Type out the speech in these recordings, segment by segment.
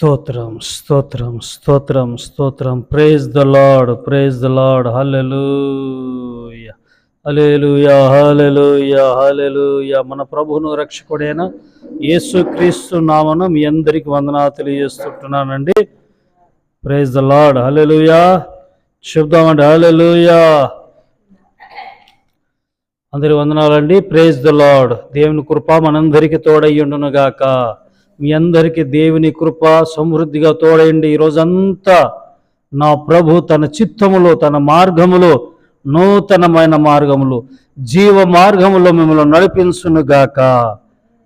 స్తోత్రం స్తోత్రం స్తోత్రం స్తోత్రం. Praise the lord praise the lord hallelujah hallelujah hallelujah hallelujah మన ప్రభువును రక్షకుడైన యేసుక్రీస్తు నామను మీ అందరికి వందనాలు తెలియజేస్తుంటున్నానండి. ప్రేజ్ ద లార్డ్ హల్లెలూయా చెప్దామండి హల్లెలూయా అందరి వందనాలండి. ప్రేజ్ ద లార్డ్ దేవుని కృప మనందరికీ తోడయ్యుండును గాక మీ అందరికీ దేవుని కృప సమృద్ధిగా తోడయండి. ఈ రోజంతా నా ప్రభు తన చిత్తములో తన మార్గములో నూతనమైన మార్గములు జీవ మార్గములో మిమ్మల్ని నడిపించునుగాక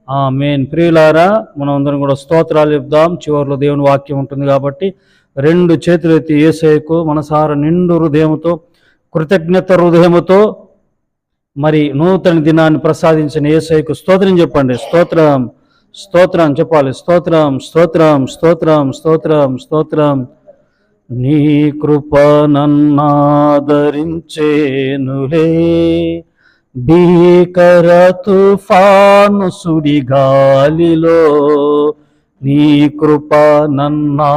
ఆ మెయిన్ ప్రియులారా మనం అందరం కూడా స్తోత్రాలు చెప్దాం. చివరిలో దేవుని వాక్యం ఉంటుంది కాబట్టి రెండు చేతులు ఎత్తి ఏసేకు మనసార నిండు హృదయముతో కృతజ్ఞత హృదయముతో మరి నూతన దినాన్ని ప్రసాదించిన ఏసైకు స్తోత్రం చెప్పండి. స్తోత్రం. స్తోత్రం చెప్పాలి. స్తోత్రం స్తోత్రం స్తోత్రం స్తోత్రం స్తోత్రం. నీ కృప నన్నాదరించేనులే. భీకర తుఫాను సుడి గాలిలో నీ కృప నన్నాదరించేనులే.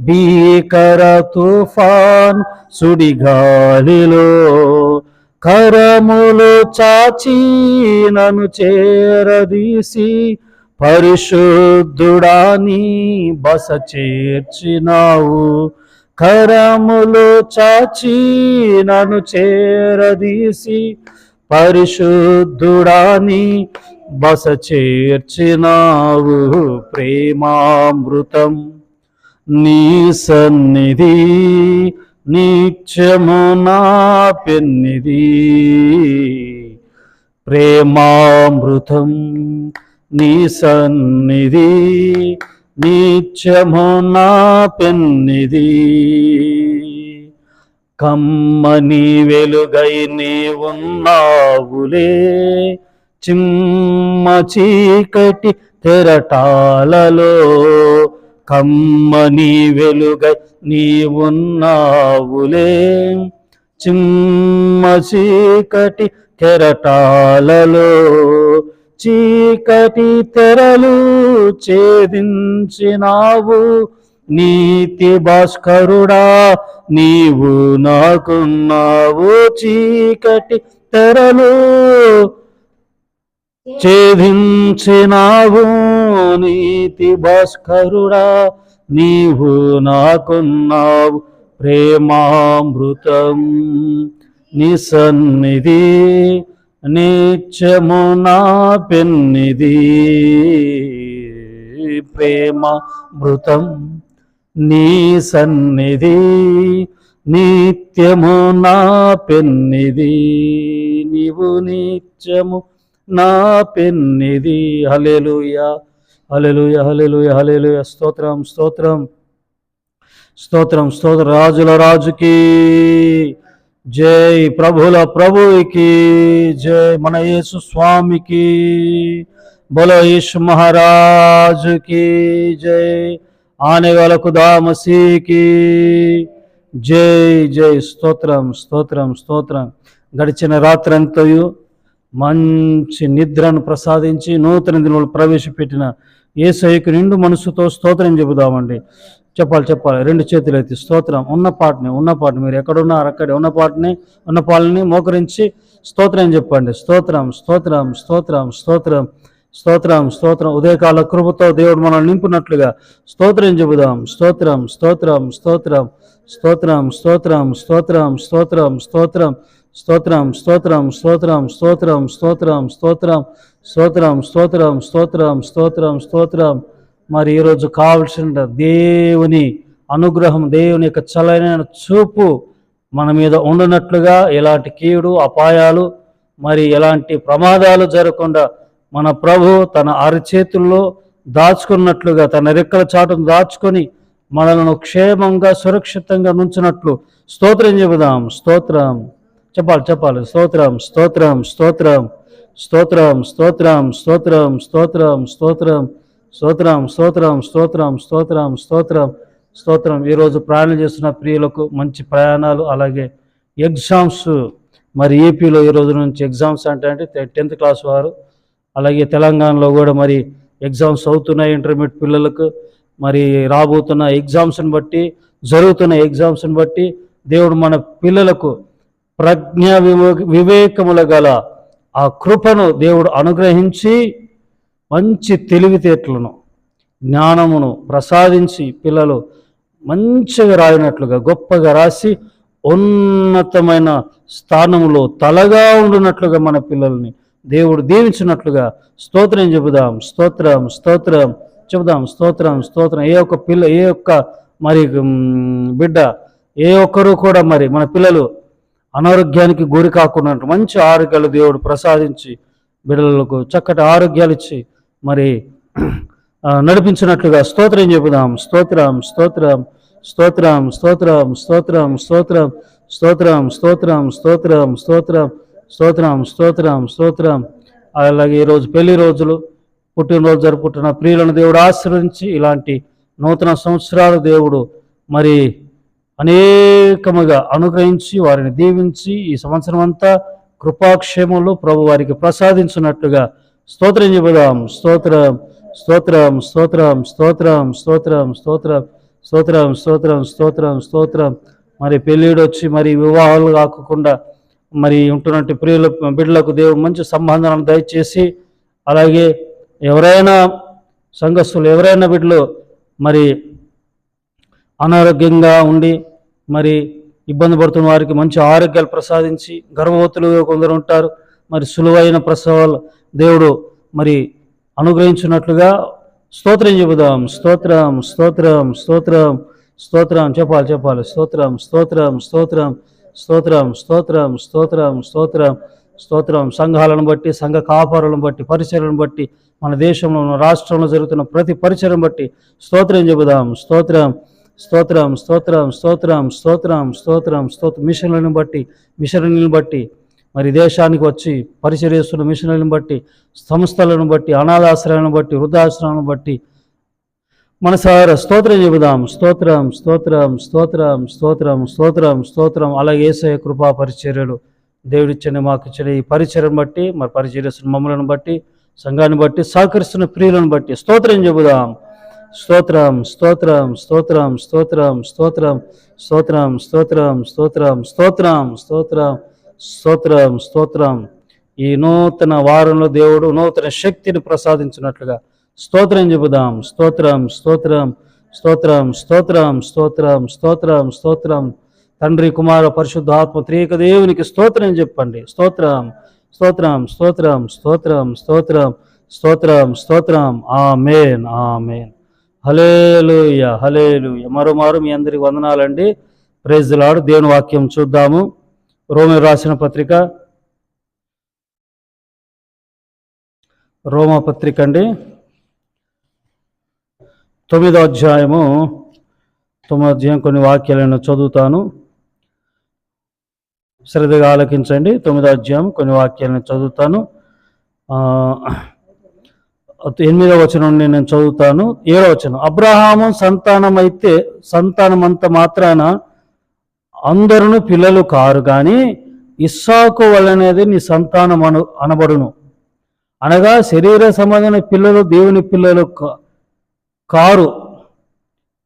భీకర తుఫాన్ సుడిగాలిలో కరములు చాచి నన్ను చేరదీసి పరిశుద్ధుడా నీ బస చేర్చినావు. కరములు చాచి నన్ను చేరదీసి పరిశుద్ధుడా నీ బస చేర్చినావు. ప్రేమామృతం నీ సన్నిధి నిత్యము నా పెన్నిది. ప్రేమామృతం నీ సన్నిధి. నిత్యము నా పెన్నిది. కమ్మని వెలుగై నీ ఉన్నావులే చిమ్మ చీకటి తెరటాలలో కమ్మని వెలుగై నీ ఉన్నావులే చిమ్మ చీకటి కెరటాలలో చీకటి తెరలు ఛేదించినావు. నీతి భాస్కరుడా నీవు నాకున్నావు చీకటి తెరలు ఛేదించినావు. నీతి భాస్కరుడా నీవు నాకున్నావు ప్రేమామృతం. నీ సన్నిధి నిత్యము నా పెన్నిధి. ప్రేమామృతం. నీ సన్నిధి నిత్యము నా పెన్నిది నీవు నిత్యము నా పెన్నిది హలెలుయా హలెలుయ హలెలుయ హలెలుయ స్తోత్రం స్తోత్రం. స్తోత్రం స్తోత్ర. రాజుల రాజుకి. జై ప్రభుల ప్రభుకి జై మన యేసు స్వామికి. బోలో యేసు మహారాజుకి. జై ఆనే కుదామసీకి జై జై. స్తోత్రం స్తోత్రం స్తోత్రం. గడిచిన రాత్రంతయు మంచి నిద్రను ప్రసాదించి నూతన దినములు ప్రవేశపెట్టిన ఏసైకు నిండు మనసుతో స్తోత్రం చెబుదామండి చెప్పాలి చెప్పాలి రెండు చేతులు అయితే స్తోత్రం ఉన్న పాటని ఉన్న పాటని మీరు ఎక్కడున్నారు అక్కడే ఉన్న పాటని ఉన్న పాలని మోకరించి స్తోత్రం చెప్పండి స్తోత్రం స్తోత్రం స్తోత్రం స్తోత్రం స్తోత్రం స్తోత్రం ఉదయకాల కృపతో దేవుడు మనల్ని నింపునట్లుగా స్తోత్రం చెబుదాం స్తోత్రం స్తోత్రం స్తోత్రం స్తోత్రం స్తోత్రం స్తోత్రం స్తోత్రం స్తోత్రం స్తోత్రం స్తోత్రం స్తోత్రం స్తోత్రం స్తోత్రం స్తోత్రం స్తోత్రం స్తోత్రం స్తోత్రం స్తోత్రం స్తోత్రం మరి ఈరోజు కావలసిన దేవుని అనుగ్రహం దేవుని యొక్క చలైన చూపు మన మీద ఉండనట్లుగా ఎలాంటి కీడు అపాయాలు మరి ఎలాంటి ప్రమాదాలు జరగకుండా మన ప్రభు తన అరచేతుల్లో దాచుకున్నట్లుగా తన రెక్కల చాటును దాచుకొని మనలను క్షేమంగా సురక్షితంగా నుంచినట్లు స్తోత్రం చెబుదాం స్తోత్రం చెప్పాలి చెప్పాలి స్తోత్రం స్తోత్రం స్తోత్రం స్తోత్రం స్తోత్రం స్తోత్రం స్తోత్రం స్తోత్రం స్తోత్రం స్తోత్రం స్తోత్రం స్తోత్రం స్తోత్రం స్తోత్రం ఈరోజు ప్రయాణం చేస్తున్న ప్రియులకు మంచి ప్రయాణాలు అలాగే ఎగ్జామ్స్ మరి ఏపీలో ఈ రోజు నుంచి ఎగ్జామ్స్ అంటే అంటే టెన్త్ క్లాస్ వారు అలాగే తెలంగాణలో కూడా మరి ఎగ్జామ్స్ అవుతున్నాయి ఇంటర్మీడియట్ పిల్లలకు మరి రాబోతున్న ఎగ్జామ్స్ని బట్టి జరుగుతున్న ఎగ్జామ్స్ని బట్టి దేవుడు మన పిల్లలకు ప్రజ్ఞ వివే- వివేకముల గల ఆ కృపను దేవుడు అనుగ్రహించి మంచి తెలివితేటలను జ్ఞానమును ప్రసాదించి పిల్లలు మంచిగా రాయినట్లుగా గొప్పగా రాసి ఉన్నతమైన స్థానంలో తలగా ఉండునట్లుగా మన పిల్లల్ని దేవుడు దీవించినట్లుగా స్తోత్రం చెబుదాం స్తోత్రం స్తోత్రం చెబుదాం స్తోత్రం స్తోత్రం. ఏ ఒక్క పిల్ల ఏ ఒక్క మరి బిడ్డ ఏ ఒక్కరు కూడా మరి మన పిల్లలు అనారోగ్యానికి గురి కాకుండా మంచి ఆరోగ్యాలు దేవుడు ప్రసాదించి బిడ్డలకు చక్కటి ఆరోగ్యాలు ఇచ్చి మరి నడిపించినట్లుగా స్తోత్రం చెబుదాం స్తోత్రం స్తోత్రం స్తోత్రం స్తోత్రం స్తోత్రం స్తోత్రం స్తోత్రం స్తోత్రం స్తోత్రం స్తోత్రం స్తోత్రం స్తోత్రం స్తోత్రం అలాగే ఈరోజు పెళ్ళి రోజులు పుట్టినరోజు జరుపుకుంటున్న ప్రియులను దేవుడు ఆశ్రయించి ఇలాంటి నూతన సంవత్సరాలు దేవుడు మరి అనేకముగా అనుగ్రహించి వారిని దీవించి ఈ సంవత్సరం అంతా కృపాక్షేమంలో ప్రభు వారికి ప్రసాదించినట్లుగా స్తోత్రం చెబుదాం. స్తోత్రం స్తోత్రం స్తోత్రం స్తోత్రం స్తోత్రం స్తోత్రం స్తోత్రం స్తోత్రం స్తోత్రం స్తోత్రం. మరి పెళ్ళిడు వచ్చి మరి వివాహాలు కాకుండా మరి ఉంటున్నట్టు ప్రియుల బిడ్డలకు దేవుడు మంచి సంబంధాలను దయచేసి అలాగే ఎవరైనా సంఘస్థులు ఎవరైనా బిడ్డలు మరి అనారోగ్యంగా ఉండి మరి ఇబ్బంది పడుతున్న వారికి మంచి ఆరోగ్యాలు ప్రసాదించి గర్భవతులు కొందరు ఉంటారు. మరి సులువైన ప్రసవాలు దేవుడు మరి అనుగ్రహించినట్లుగా స్తోత్రం చెబుదాం. స్తోత్రం స్తోత్రం స్తోత్రం స్తోత్రం చెప్పాలి చెప్పాలి. స్తోత్రం స్తోత్రం స్తోత్రం స్తోత్రం స్తోత్రం స్తోత్రం స్తోత్రం స్తోత్రం. సంఘాలను బట్టి సంఘ కాపారులను బట్టి పరిచయలను బట్టి మన దేశంలో రాష్ట్రంలో జరుగుతున్న ప్రతి పరిచయం బట్టి స్తోత్రం చెబుదాం. స్తోత్రం. స్తోత్రం స్తోత్రం స్తోత్రం స్తోత్రం స్తోత్రం స్తోత్ర మిషన్లను బట్టి మిషన్లను బట్టి మరి దేశానికి వచ్చి పరిచర్యస్తున్న మిషన్లను బట్టి సంస్థలను బట్టి అనాథాశ్రయాలను బట్టి వృద్ధాశ్రయాలను బట్టి మనసార స్తోత్రం చెబుదాం. స్తోత్రం స్తోత్రం స్తోత్రం స్తోత్రం స్తోత్రం స్తోత్రం. అలాగే ఏసయ కృపా పరిచర్యలు దేవుడిచ్చని మాకు ఇచ్చిన ఈ పరిచయం బట్టి మరి పరిచర్యస్తున్న మమ్మలను బట్టి సంఘాన్ని బట్టి సహకరిస్తున్న ప్రియులను బట్టి స్తోత్రం చెబుదాం. స్తోత్రం స్తోత్రం స్తోత్రం స్తోత్రం స్తోత్రం స్తోత్రం స్తోత్రం స్తోత్రం స్తోత్రం స్తోత్రం స్తోత్రం స్తోత్రం ఈ నూతన వారంలో దేవుడు నూతన శక్తిని ప్రసాదించినట్లుగా స్తోత్రం చెబుదాం స్తోత్రం స్తోత్రం స్తోత్రం స్తోత్రం స్తోత్రం స్తోత్రం స్తోత్రం తండ్రి కుమార పరిశుద్ధ ఆత్మ త్రియక దేవునికి స్తోత్రం చెప్పండి స్తోత్రం స్తోత్రం స్తోత్రం స్తోత్రం స్తోత్రం స్తోత్రం స్తోత్రం ఆమేన్ ఆమేన్ హలేలుయ హలేలుయ మరోమారు మీ అందరికి వందనాలండి. ప్రైజ్ లాడు దేవుని వాక్యం చూద్దాము. రోమి రాసిన పత్రిక. రోమ పత్రిక అండి. తొమ్మిదో అధ్యాయము. తొమ్మిదో అధ్యాయం కొన్ని వాక్యాలను చదువుతాను. శ్రద్ధగా ఆలకించండి. తొమ్మిదో అధ్యాయం కొన్ని వాక్యాలను చదువుతాను. ఎనిమిదవ వచనం నుండి నేను చదువుతాను. ఏడవ వచనం. అబ్రహాము సంతానం అయితే సంతానమంత మాత్రాన అందరును పిల్లలు కారు కానీ ఇస్సాకు వలనేది నీ సంతానం అను అనబడును. అనగా శరీర సంబంధమైన పిల్లలు దేవుని పిల్లలు కారు.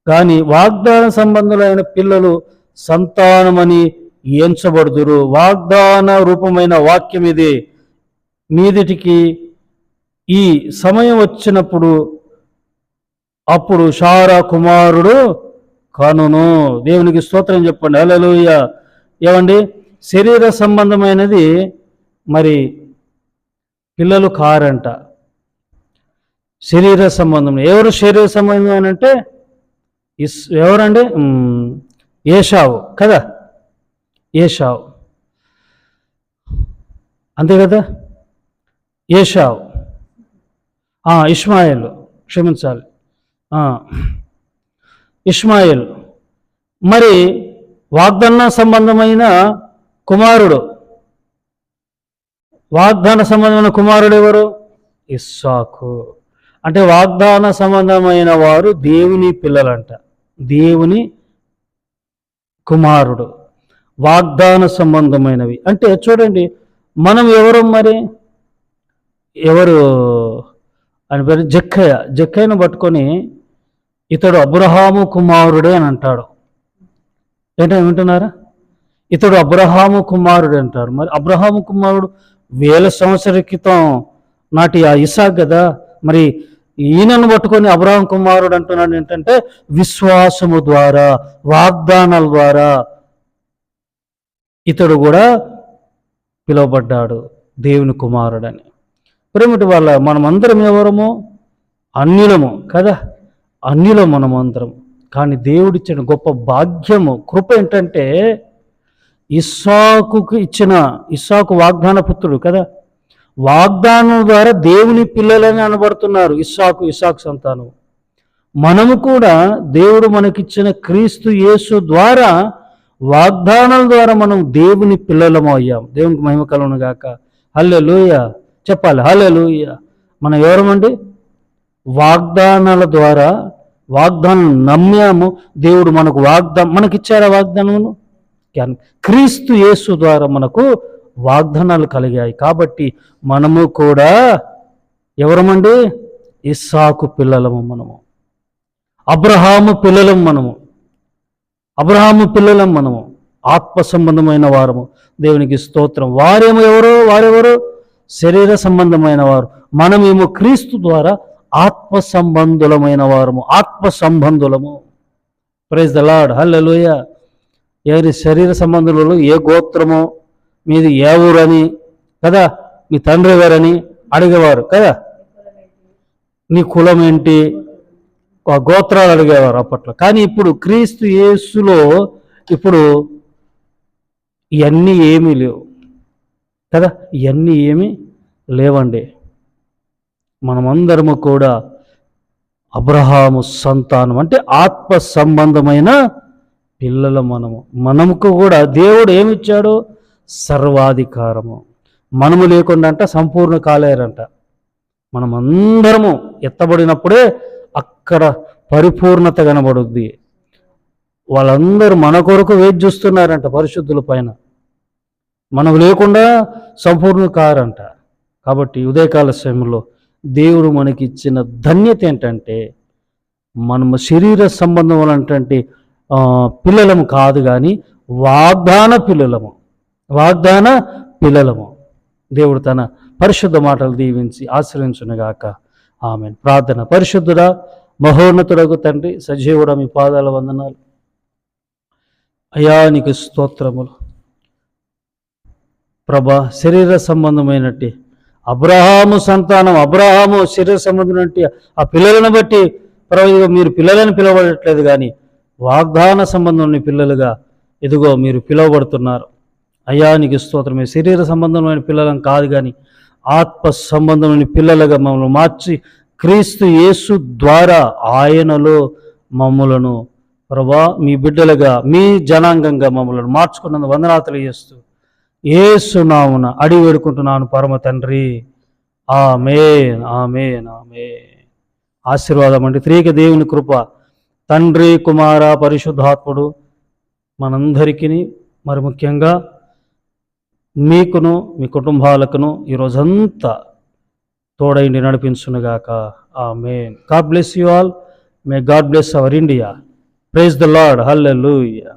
కానీ వాగ్దాన సంబంధులైన పిల్లలు సంతానమని ఎంచబడుదురు. వాగ్దాన రూపమైన వాక్యం ఇది మీదిటికి ఈ సమయం వచ్చినప్పుడు అప్పుడు షారా కుమారుడు కనును. దేవునికి స్తోత్రం చెప్పండి. అలలోయ ఏమండి? శరీర సంబంధమైనది మరి పిల్లలు కారంట. శరీర సంబంధం. ఎవరు శరీర సంబంధం అంటే? ఇస్ ఎవరండి? ఏషావు కదా? ఏషావు. అంతే కదా? ఏషావు. ఇస్మాయిల్ క్షమించాలి. ఇస్మాయిల్ మరి వాగ్దాన సంబంధమైన కుమారుడు. వాగ్దాన సంబంధమైన కుమారుడు ఎవరు? ఇస్సాకు. అంటే వాగ్దాన సంబంధమైన వారు దేవుని పిల్లలంట. దేవుని కుమారుడు. వాగ్దాన సంబంధమైనవి. అంటే చూడండి మనం ఎవరు మరి? ఎవరు? అని పేరు జక్కయ్య. జక్కయ్యను పట్టుకొని ఇతడు అబ్రహాము కుమారుడే అని అంటాడు. ఏంటో వింటున్నారా ఇతడు అబ్రహాము కుమారుడు అంటాడు మరి అబ్రహాము కుమారుడు వేల సంవత్సరాల క్రితం నాటి ఆ ఇసాక్ కదా మరి ఈయనను పట్టుకొని అబ్రహం కుమారుడు అంటున్నాడు ఏంటంటే విశ్వాసము ద్వారా వాగ్దానాల ద్వారా ఇతడు కూడా పిలువబడ్డాడు దేవుని కుమారుడని. ప్రేమిటి వాళ్ళ మనమందరం ఎవరము? అన్యులము. కదా? అన్యులం మనమందరం. కానీ దేవుడిచ్చిన గొప్ప భాగ్యము కృప ఏంటంటే ఇస్సాకుకు ఇచ్చిన ఇస్సాకు వాగ్దాన పుత్రుడు కదా? వాగ్దానం ద్వారా దేవుని పిల్లలని అనబడుతున్నారు ఇస్సాకు ఇస్సాకు సంతానం మనము కూడా దేవుడు మనకిచ్చిన క్రీస్తు యేసు ద్వారా వాగ్దానం ద్వారా మనం దేవుని పిల్లలము అయ్యాం. దేవునికి మహిమ కలను గాక హల్లె చెప్పాలి. హల్లె మనం ఎవరమండి? వాగ్దానాల ద్వారా వాగ్దానం నమ్మాము. దేవుడు మనకు వాగ్దానం మనకిచ్చారా వాగ్దానమును? క్యాన్- క్రీస్తు యేసు ద్వారా మనకు వాగ్దానాలు కలిగాయి. కాబట్టి మనము కూడా ఎవరమండి? ఇస్సాకు పిల్లలము మనము. అబ్రహాము పిల్లలం మనము. అబ్రహాము పిల్లలం మనము. ఆత్మ సంబంధమైన వారము. దేవునికి స్తోత్రం. వారేమో ఎవరో? వారెవరో? శరీర సంబంధమైన వారు. మనమేమో క్రీస్తు ద్వారా ఆత్మ సంబంధులమైన వారము. ఆత్మ సంబంధులము. ప్రైజ్ ద లాడ్ హల్లెలూయ ఎవరి శరీర సంబంధులలో ఏ గోత్రమో? మీది ఏ ఊరని? కదా? మీ తండ్రి గారని అడిగేవారు కదా? నీ కులం ఏంటి? గోత్రాలు అడిగేవారు అప్పట్లో. కానీ ఇప్పుడు క్రీస్తు యేసులో ఇప్పుడు ఇవన్నీ ఏమీ లేవు. కదా? ఇవన్నీ ఏమీ లేవండి. మనమందరము కూడా అబ్రహాము సంతానం అంటే ఆత్మ సంబంధమైన పిల్లల మనము. మనముకు కూడా దేవుడు ఏమిచ్చాడు? సర్వాధికారము. మనము లేకుండా అంట సంపూర్ణ కాలేరంట. మనమందరము ఎత్తబడినప్పుడే అక్కడ పరిపూర్ణత కనబడుద్ది. వాళ్ళందరూ మన కొరకు వేచి చూస్తున్నారంట పరిశుద్ధుల పైన. మనం లేకుండా సంపూర్ణ కారంట. కాబట్టి ఉదయకాల సమయంలో దేవుడు మనకి ఇచ్చిన ధన్యత ఏంటంటే మనము శరీర సంబంధం అంటే పిల్లలము కాదు కానీ వాగ్దాన పిల్లలము. వాగ్దాన పిల్లలము. దేవుడు తన పరిశుద్ధ మాటలు దీవించి ఆశ్రయించునుగాక. ఆమె ప్రార్థన పరిశుద్ధుడా మహోన్నతుడకు తండ్రి సజీవుడ మీ పాదాల వందనాలు. అయా నీకు స్తోత్రములు. ప్రభా శరీర సంబంధమైనట్టి అబ్రహాము సంతానం అబ్రహాము శరీర సంబంధం ఆ పిల్లలను బట్టి ప్రభు మీరు పిల్లలను పిలవడట్లేదు కానీ వాగ్దాన సంబంధం పిల్లలుగా ఇదిగో మీరు పిలువబడుతున్నారు. అయ్యా నీకు స్తోత్రమే శరీర సంబంధమైన పిల్లలం కాదు కానీ ఆత్మ సంబంధమైన పిల్లలుగా మమ్మల్ని మార్చి క్రీస్తు యేసు ద్వారా ఆయనలో మమ్మలను ప్రభా మీ బిడ్డలుగా మీ జనాంగంగా మమ్మలను మార్చుకున్నందు వందనాతలు చేస్తూ ఏసునామున అడిగి వేడుకుంటున్నాను పరమ తండ్రి. ఆమేన్ ఆమేన్ ఆమె ఆశీర్వాదం అంటే త్రీక దేవుని కృప తండ్రి కుమార పరిశుద్ధాత్ముడు మనందరికీ మరి ముఖ్యంగా మీకును మీ కుటుంబాలకును ఈ రోజంతా తోడైండి నడిపించునుగాక. Amen God bless you all. May God bless our India. Praise the lord. Hallelujah.